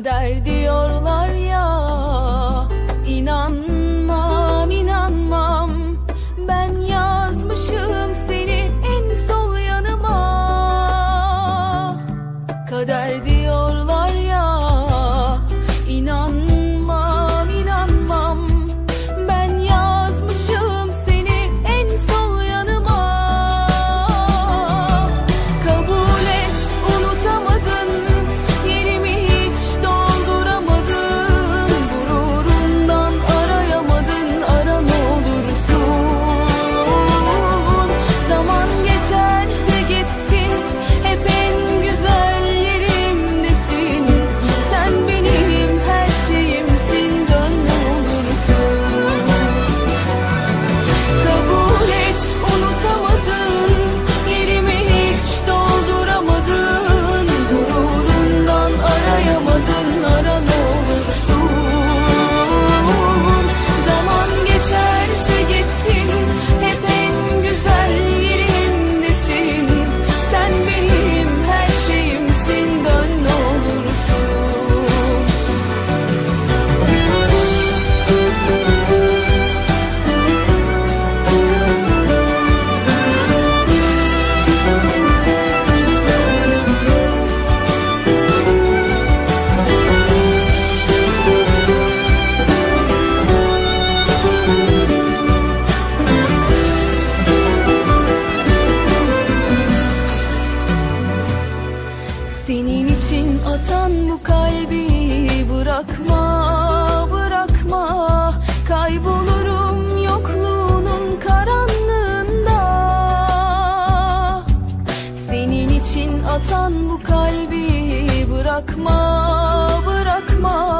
kadar diyorlar. bu kalbi bırakma bırakma. Kaybolurum yokluğunun karanlığında. Senin için atan bu kalbi bırakma bırakma.